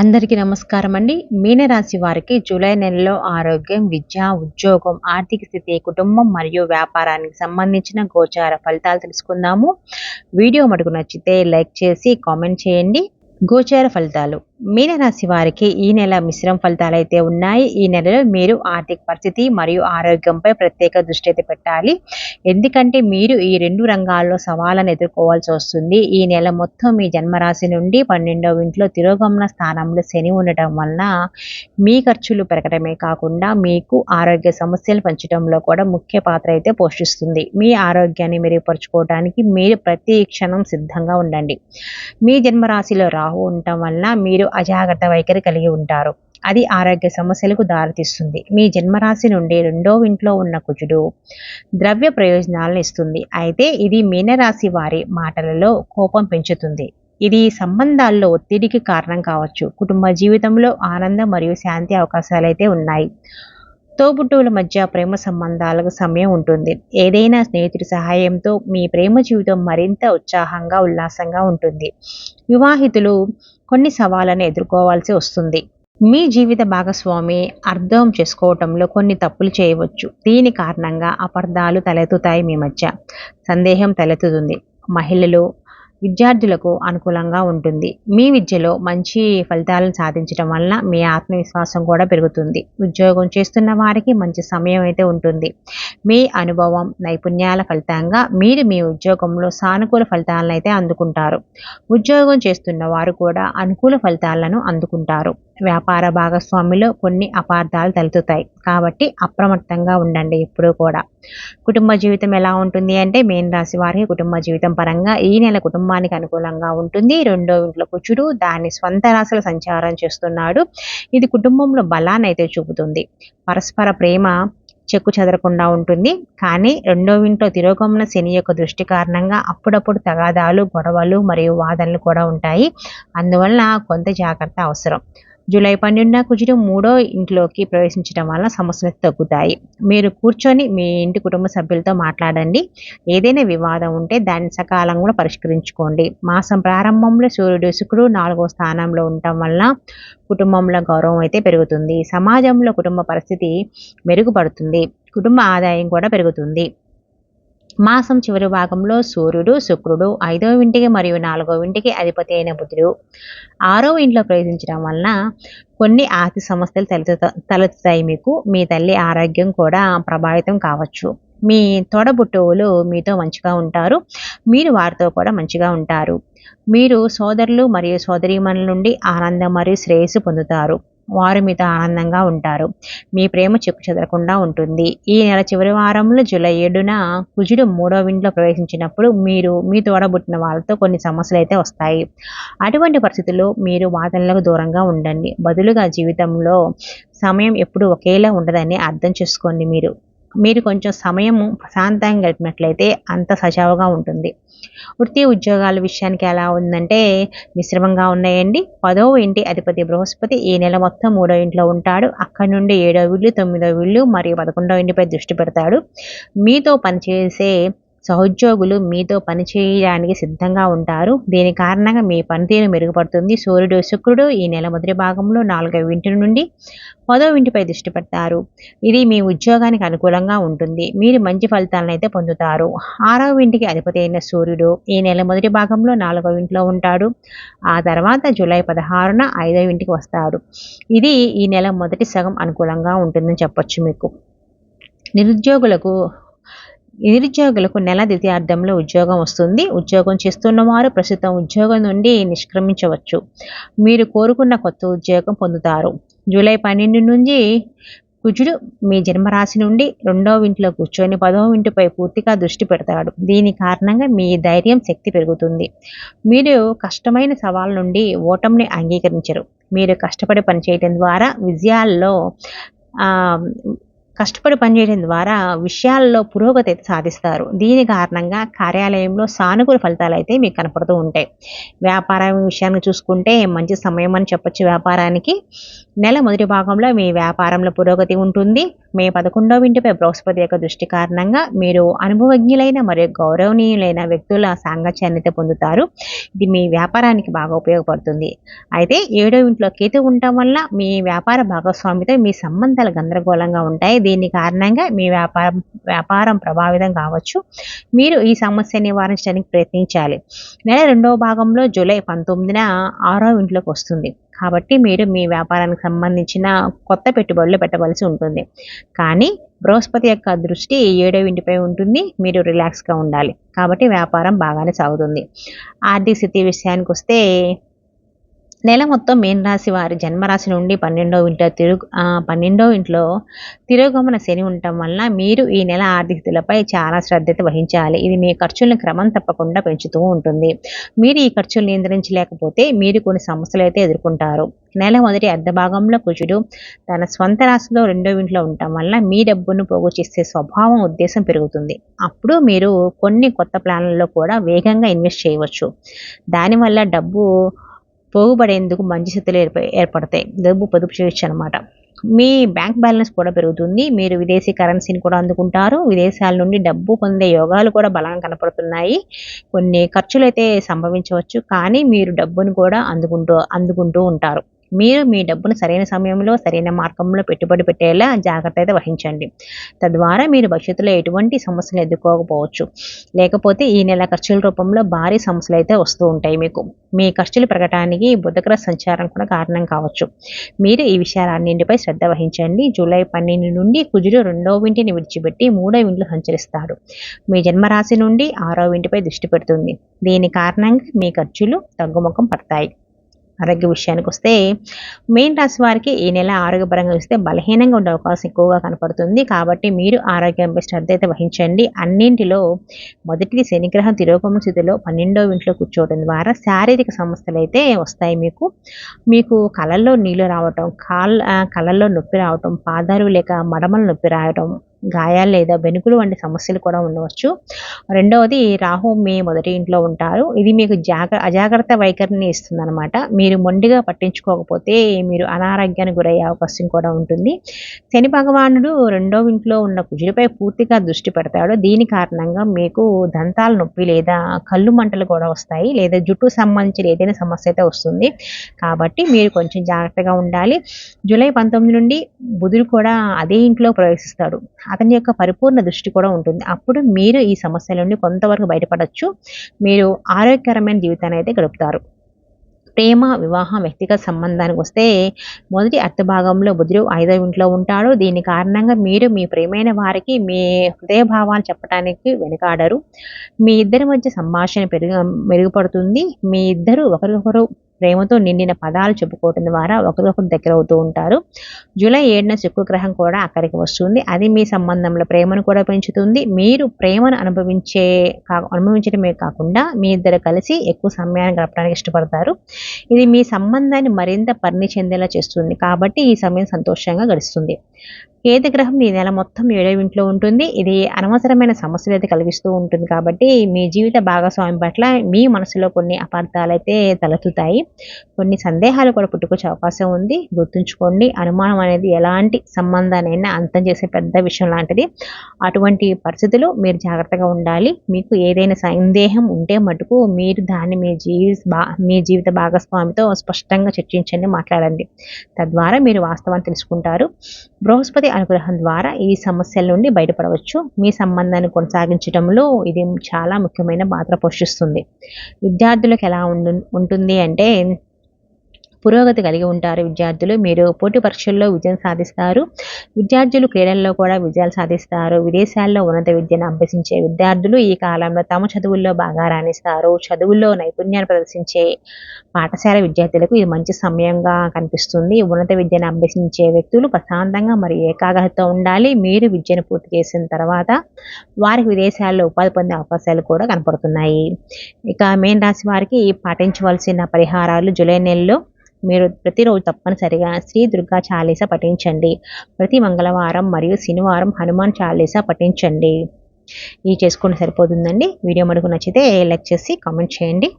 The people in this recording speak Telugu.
అందరికీ నమస్కారం అండి. మీనరాశి వారికి జూలై నెలలో ఆరోగ్యం విద్య ఉద్యోగం ఆర్థిక స్థితి కుటుంబం మరియు వ్యాపారానికి సంబంధించిన గోచార ఫలితాలు తెలుసుకుందాము. వీడియో మటుకు నచ్చితే లైక్ చేసి కామెంట్ చేయండి. గోచార ఫలితాలు. మీనరాశి వారికి ఈ నెల మిశ్రమ ఫలితాలు అయితే ఉన్నాయి. ఈ నెలలో మీరు ఆర్థిక పరిస్థితి మరియు ఆరోగ్యంపై ప్రత్యేక దృష్టి అయితే పెట్టాలి. ఎందుకంటే మీరు ఈ రెండు రంగాల్లో సవాళ్ళను ఎదుర్కోవాల్సి వస్తుంది. ఈ నెల మొత్తం మీ జన్మరాశి నుండి పన్నెండవ ఇంట్లో తిరోగమన స్థానంలో శని ఉండటం వలన మీ ఖర్చులు పెరగడమే కాకుండా మీకు ఆరోగ్య సమస్యలు పెంచడంలో కూడా ముఖ్య పాత్ర అయితే పోషిస్తుంది. మీ ఆరోగ్యాన్ని మెరుగుపరుచుకోవడానికి మీరు ప్రతి క్షణం సిద్ధంగా ఉండండి. మీ జన్మరాశిలో రా రాహు ఉండటం వల్ల మీరు అజాగ్రత్త వైఖరి కలిగి ఉంటారు. అది ఆరోగ్య సమస్యలకు దారితీస్తుంది. మీ జన్మరాశి నుండి రెండో ఇంట్లో ఉన్న కుజుడు ద్రవ్య ప్రయోజనాలను ఇస్తుంది. అయితే ఇది మీనరాశి వారి మాటలలో కోపం పెంచుతుంది. ఇది సంబంధాల్లో ఒత్తిడికి కారణం కావచ్చు. కుటుంబ జీవితంలో ఆనందం మరియు శాంతి అవకాశాలు అయితే ఉన్నాయి. తోబుట్టువుల మధ్య ప్రేమ సంబంధాలకు సమయం ఉంటుంది. ఏదైనా స్నేహితుడి సహాయంతో మీ ప్రేమ జీవితం మరింత ఉత్సాహంగా ఉల్లాసంగా ఉంటుంది. వివాహితులు కొన్ని సవాళ్ళను ఎదుర్కోవాల్సి వస్తుంది. మీ జీవిత భాగస్వామి అర్థం చేసుకోవటంలో కొన్ని తప్పులు చేయవచ్చు. దీని కారణంగా అపార్థాలు తలెత్తుతాయి మీ మధ్య. సందేహం తలెత్తుతుంది. మహిళలు విద్యార్థులకు అనుకూలంగా ఉంటుంది. మీ విద్యలో మంచి ఫలితాలను సాధించడం వలన మీ ఆత్మవిశ్వాసం కూడా పెరుగుతుంది. ఉద్యోగం చేస్తున్న వారికి మంచి సమయం అయితే ఉంటుంది. మీ అనుభవం నైపుణ్యాల ఫలితంగా మీరు మీ ఉద్యోగంలో సానుకూల ఫలితాలను అయితే అందుకుంటారు. ఉద్యోగం చేస్తున్న వారు కూడా అనుకూల ఫలితాలను అందుకుంటారు. వ్యాపార భాగస్వామిలో కొన్ని అపార్థాలు తలెత్తుతాయి. కాబట్టి అప్రమత్తంగా ఉండండి ఎప్పుడూ కూడా. కుటుంబ జీవితం ఎలా ఉంటుంది అంటే మేన్ రాశి వారికి కుటుంబ జీవితం పరంగా ఈ నెల కుటుంబానికి అనుకూలంగా ఉంటుంది. రెండో ఇంట్లో కుచుడు దాని స్వంత రాశుల సంచారం చేస్తున్నాడు. ఇది కుటుంబంలో బలాన్ని అయితే చూపుతుంది. పరస్పర ప్రేమ చెక్కు చెదరకుండా ఉంటుంది. కానీ రెండో ఇంట్లో తిరోగమన శని యొక్క దృష్టి కారణంగా అప్పుడప్పుడు తగాదాలు గొడవలు మరియు వాదనలు కూడా ఉంటాయి. అందువలన కొంత జాగ్రత్త అవసరం. జూలై పన్నెండున కుజుడు మూడో ఇంట్లోకి ప్రవేశించడం వల్ల సమస్యలు తగ్గుతాయి. మీరు కూర్చొని మీ ఇంటి కుటుంబ సభ్యులతో మాట్లాడండి. ఏదైనా వివాదం ఉంటే దాన్ని సకాలంగా కూడా పరిష్కరించుకోండి. మాసం ప్రారంభంలో సూర్యుడు శుక్రుడు నాలుగో స్థానంలో ఉండటం వల్ల కుటుంబంలో గౌరవం అయితే పెరుగుతుంది. సమాజంలో కుటుంబ పరిస్థితి మెరుగుపడుతుంది. కుటుంబ ఆదాయం కూడా పెరుగుతుంది. మాసం చివరి భాగంలో సూర్యుడు శుక్రుడు ఐదవ ఇంటికి మరియు నాలుగవ ఇంటికి అధిపతి అయిన బుధుడు. ఆరవ ఇంట్లో ప్రవేశించడం వలన కొన్ని ఆస్తి సమస్యలు తలెత్తు తలెత్తుతాయి మీకు. మీ తల్లి ఆరోగ్యం కూడా ప్రభావితం కావచ్చు. మీ తోడబుట్టువులు మీతో మంచిగా ఉంటారు. మీరు వారితో కూడా మంచిగా ఉంటారు. మీరు సోదరులు మరియు సోదరీమణుల నుండి ఆనందం మరియు శ్రేయస్సు పొందుతారు. వారు మీతో ఆనందంగా ఉంటారు. మీ ప్రేమ చెక్కు చెదరకుండా ఉంటుంది. ఈ నెల చివరి వారంలో జూలై ఏడున కుజుడు మూడో వింట్లో ప్రవేశించినప్పుడు మీరు మీ తోడబుట్టిన వాళ్ళతో కొన్ని సమస్యలు అయితే వస్తాయి. అటువంటి పరిస్థితుల్లో మీరు వాదనలకు దూరంగా ఉండండి. బదులుగా జీవితంలో సమయం ఎప్పుడు ఒకేలా ఉండదని అర్థం చేసుకోండి మీరు. మీరు కొంచెం సమయం ప్రశాంతంగా గడిపినట్లయితే అంత సజావుగా ఉంటుంది. వృత్తి ఉద్యోగాల విషయానికి ఎలా ఉందంటే మిశ్రమంగా ఉన్నాయండి. పదవ ఇంటి అధిపతి బృహస్పతి ఈ నెల మొత్తం మూడో ఇంట్లో ఉంటాడు. అక్కడి నుండి ఏడో వీళ్ళు తొమ్మిదో వీళ్ళు మరియు పదకొండో ఇంటిపై దృష్టి పెడతాడు. మీతో పనిచేసే సహోద్యోగులు మీతో పనిచేయడానికి సిద్ధంగా ఉంటారు. దీని కారణంగా మీ పనితీరు మెరుగుపడుతుంది. సూర్యుడు శుక్రుడు ఈ నెల మొదటి భాగంలో నాలుగవ ఇంటి నుండి పదో ఇంటిపై దృష్టి పెడతారు. ఇది మీ ఉద్యోగానికి అనుకూలంగా ఉంటుంది. మీరు మంచి ఫలితాలను అయితే పొందుతారు. ఆరవ ఇంటికి అధిపతి అయిన సూర్యుడు ఈ నెల మొదటి భాగంలో నాలుగవ ఇంట్లో ఉంటాడు. ఆ తర్వాత జూలై పదహారున ఐదవ ఇంటికి వస్తాడు. ఇది ఈ నెల మొదటి సగం అనుకూలంగా ఉంటుందని చెప్పొచ్చు మీకు. నిరుద్యోగులకు నిరుద్యోగులకు నెల ద్వితీయార్థంలో ఉద్యోగం వస్తుంది. ఉద్యోగం చేస్తున్న వారు ప్రస్తుతం ఉద్యోగం నుండి నిష్క్రమించవచ్చు. మీరు కోరుకున్న కొత్త ఉద్యోగం పొందుతారు. జూలై పన్నెండు నుంచి కుజుడు మీ జన్మరాశి నుండి రెండవ ఇంట్లో కూర్చొని పదవ ఇంటిపై పూర్తిగా దృష్టి పెడతాడు. దీని కారణంగా మీ ధైర్యం శక్తి పెరుగుతుంది. మీరు కష్టమైన సవాల్ నుండి ఓటమిని అంగీకరించరు. మీరు కష్టపడి పనిచేయడం ద్వారా విజయాల్లో కష్టపడి పనిచేయడం ద్వారా విషయాల్లో పురోగతి అయితే సాధిస్తారు. దీని కారణంగా కార్యాలయంలో సానుకూల ఫలితాలు అయితే మీకు కనపడుతూ ఉంటాయి. వ్యాపారం విషయాన్ని చూసుకుంటే మంచి సమయం అని చెప్పొచ్చు వ్యాపారానికి. నెల మొదటి భాగంలో మీ వ్యాపారంలో పురోగతి ఉంటుంది. మే పదకొండవ ఇంటిపై బృహస్పతి యొక్క దృష్టి కారణంగా మీరు అనుభవజ్ఞులైన మరియు గౌరవనీయులైన వ్యక్తుల సాంగత్యాన్ని పొందుతారు. ఇది మీ వ్యాపారానికి బాగా ఉపయోగపడుతుంది. అయితే ఏడో ఇంట్లో కేతు ఉండటం వల్ల మీ వ్యాపార భాగస్వామితో మీ సంబంధాలు గందరగోళంగా ఉంటాయి. దీని కారణంగా మీ వ్యాపారం వ్యాపారం ప్రభావితం కావచ్చు. మీరు ఈ సమస్య నివారించడానికి ప్రయత్నించాలి. నెల రెండవ భాగంలో జూలై పంతొమ్మిదిన ఆరో ఇంట్లోకి వస్తుంది. కాబట్టి మీరు మీ వ్యాపారానికి సంబంధించిన కొత్త పెట్టుబడులు పెట్టవలసి ఉంటుంది. కానీ బృహస్పతి యొక్క దృష్టి ఏడవ ఇంటిపై ఉంటుంది. మీరు రిలాక్స్గా ఉండాలి. కాబట్టి వ్యాపారం బాగానే సాగుతుంది. ఆర్థిక స్థితి విషయానికి వస్తే నెల మొత్తం మేన్ రాశి వారి జన్మరాశి నుండి పన్నెండో ఇంట్లో తిరుగు పన్నెండో ఇంట్లో తిరోగమన శని ఉండటం వలన మీరు ఈ నెల ఆర్థికతలపై చాలా శ్రద్ధత వహించాలి. ఇది మీ ఖర్చులను క్రమం తప్పకుండా పెంచుతూ ఉంటుంది. మీరు ఈ ఖర్చులు నియంత్రించలేకపోతే మీరు కొన్ని సమస్యలు అయితే ఎదుర్కొంటారు. నెల మొదటి అర్ధ భాగంలో కుజుడు తన స్వంత రాశిలో రెండో ఇంట్లో ఉండటం వల్ల మీ డబ్బును పోగు చేసే స్వభావం ఉద్దేశం పెరుగుతుంది. అప్పుడు మీరు కొన్ని కొత్త ప్లాన్లలో కూడా వేగంగా ఇన్వెస్ట్ చేయవచ్చు. దానివల్ల డబ్బు పోగుపడేందుకు మంచి స్థితిలో ఏర్పడతాయి. డబ్బు పొదుపు చేయొచ్చు అనమాట మీ బ్యాంక్ బ్యాలెన్స్ కూడా పెరుగుతుంది. మీరు విదేశీ కరెన్సీని కూడా అందుకుంటారు. విదేశాల నుండి డబ్బు పొందే యోగాలు కూడా బలంగా కనపడుతున్నాయి. కొన్ని ఖర్చులు అయితే సంభవించవచ్చు. కానీ మీరు డబ్బును కూడా అందుకుంటూ అందుకుంటూ ఉంటారు. మీరు మీ డబ్బును సరైన సమయంలో సరైన మార్గంలో పెట్టుబడి పెట్టేలా జాగ్రత్త అయితే వహించండి. తద్వారా మీరు భవిష్యత్తులో ఎటువంటి సమస్యలు ఎదుర్కోకపోవచ్చు. లేకపోతే ఈ నెల ఖర్చుల రూపంలో భారీ సమస్యలు అయితే వస్తూ ఉంటాయి మీకు. మీ ఖర్చులు పెరగటానికి బుధగ్ర సంచారం కూడా కారణం కావచ్చు. మీరు ఈ విషయాలన్నింటిపై శ్రద్ధ వహించండి. జూలై పన్నెండు నుండి కుజుడు రెండవ ఇంటిని విడిచిపెట్టి మూడవ ఇంట్లో సంచరిస్తాడు. మీ జన్మరాశి నుండి ఆరో ఇంటిపై దృష్టి పెడుతుంది. దీని కారణంగా మీ ఖర్చులు తగ్గుముఖం పడతాయి. ఆరోగ్య విషయానికి వస్తే మెయిన్ రాశి వారికి ఈ నెల ఆరోగ్యపరంగా చూస్తే బలహీనంగా ఉండే అవకాశం ఎక్కువగా కనపడుతుంది. కాబట్టి మీరు ఆరోగ్యంపై శ్రద్ధ అయితే వహించండి. అన్నింటిలో మొదటిది శనిగ్రహం తిరోగమ స్థితిలో పన్నెండవ ఇంట్లో కూర్చోవడం ద్వారా శారీరక సమస్యలు అయితే వస్తాయి మీకు. మీకు కళల్లో నీళ్ళు రావటం కాళ్ళ కళ్ళల్లో నొప్పి రావటం పాదాలు లేక మడమల నొప్పి రావటం గాయాలు లేదా వెనుకలు వంటి సమస్యలు కూడా ఉండవచ్చు. రెండవది రాహు మీ మొదటి ఇంట్లో ఉంటారు. ఇది మీకు జాగ్ర అజాగ్రత్త వైఖరిని ఇస్తుంది అనమాట మీరు మొండిగా పట్టించుకోకపోతే మీరు అనారోగ్యానికి గురయ్యే అవకాశం కూడా ఉంటుంది. శని భగవానుడు రెండవ ఇంట్లో ఉన్న కుజుడిపై పూర్తిగా దృష్టి పెడతాడు. దీని కారణంగా మీకు దంతాల నొప్పి లేదా కళ్ళు మంటలు కూడా వస్తాయి లేదా జుట్టు సంబంధించిన ఏదైనా సమస్య అయితే వస్తుంది. కాబట్టి మీరు కొంచెం జాగ్రత్తగా ఉండాలి. జూలై పంతొమ్మిది నుండి బుధుడు కూడా అదే ఇంట్లో ప్రవేశిస్తాడు. అతని యొక్క పరిపూర్ణ దృష్టి కూడా ఉంటుంది. అప్పుడు మీరు ఈ సమస్యల నుండి కొంతవరకు బయటపడవచ్చు మీరు ఆరోగ్యకరమైన జీవితాన్ని అయితే గడుపుతారు. ప్రేమ వివాహం వ్యక్తిగత సంబంధానికి వస్తే మొదటి అర్థ భాగంలో బుధుడు ఐదవ ఇంట్లో ఉంటాడు. దీని కారణంగా మీరు మీ ప్రేమైన వారికి మీ హృదయభావాలు చెప్పడానికి వెనుకాడరు. మీ ఇద్దరి మధ్య సంభాషణ పెరుగు మెరుగుపడుతుంది. మీ ఇద్దరు ఒకరికొకరు ప్రేమతో నిండిన పదాలు చెప్పుకోవటం ద్వారా ఒకరికొకరు దగ్గర అవుతూ ఉంటారు. జూలై ఏడున శుక్రగ్రహం కూడా అక్కడికి వస్తుంది. అది మీ సంబంధంలో ప్రేమను కూడా పెంచుతుంది. మీరు ప్రేమను అనుభవించే కా అనుభవించడమే కాకుండా మీ ఇద్దరు కలిసి ఎక్కువ సమయాన్ని గడపడానికి ఇష్టపడతారు. ఇది మీ సంబంధాన్ని మరింత పరిణి చెందేలా చేస్తుంది. కాబట్టి ఈ సమయం సంతోషంగా గడుస్తుంది. గ్రహం ఈ నెల మొత్తం ఏడవ ఇంట్లో ఉంటుంది. ఇది అనవసరమైన సమస్యలు అయితే కలిగిస్తూ ఉంటుంది కాబట్టి మీ జీవిత భాగస్వామి పట్ల మీ మనసులో కొన్ని అపార్థాలు అయితే తలెత్తుతాయి. కొన్ని సందేహాలు కూడా పుట్టుకొచ్చే అవకాశం ఉంది. గుర్తుంచుకోండి అనుమానం అనేది ఎలాంటి సంబంధానైనా అంతం చేసే పెద్ద విషయం లాంటిది. అటువంటి పరిస్థితులు మీరు జాగ్రత్తగా ఉండాలి. మీకు ఏదైనా సందేహం ఉంటే మటుకు మీరు దాన్ని మీ జీవి మీ జీవిత భాగస్వామితో స్పష్టంగా చర్చించండి మాట్లాడండి. తద్వారా మీరు వాస్తవాన్ని తెలుసుకుంటారు. బృహస్పతి అనుగ్రహం ద్వారా ఈ సమస్యల నుండి బయటపడవచ్చు. మీ సంబంధాన్ని కొనసాగించడంలో ఇది చాలా ముఖ్యమైన పాత్ర పోషిస్తుంది. విద్యార్థులకు ఎలా ఉంటుంది అంటే పురోగతి కలిగి ఉంటారు విద్యార్థులు. మీరు పోటీ పరీక్షల్లో విజయం సాధిస్తారు. విద్యార్థులు క్రీడల్లో కూడా విజయాలు సాధిస్తారు. విదేశాల్లో ఉన్నత విద్యను అభ్యసించే విద్యార్థులు ఈ కాలంలో తమ చదువుల్లో బాగా రాణిస్తారు. చదువుల్లో నైపుణ్యాన్ని ప్రదర్శించే పాఠశాల విద్యార్థులకు ఇది మంచి సమయంగా కనిపిస్తుంది. ఉన్నత విద్యను అభ్యసించే వ్యక్తులు ప్రశాంతంగా మరియు ఏకాగ్రతతో ఉండాలి. మీరు విద్యను పూర్తి చేసిన తర్వాత వారికి విదేశాల్లో ఉపాధి పొందే అవకాశాలు కూడా కనపడుతున్నాయి. ఇక మెయిన్ రాశి వారికి పాటించవలసిన పరిహారాలు జూలై నెలలో మీరు ప్రతిరోజు తప్పనిసరిగా శ్రీ దుర్గా చాలీస పఠించండి. ప్రతి మంగళవారం మరియు శనివారం హనుమాన్ చాలీస పఠించండి. ఇది చేసుకుంటే సరిపోతుందండి. వీడియో మనకు నచ్చితే లైక్ చేసి కామెంట్ చేయండి.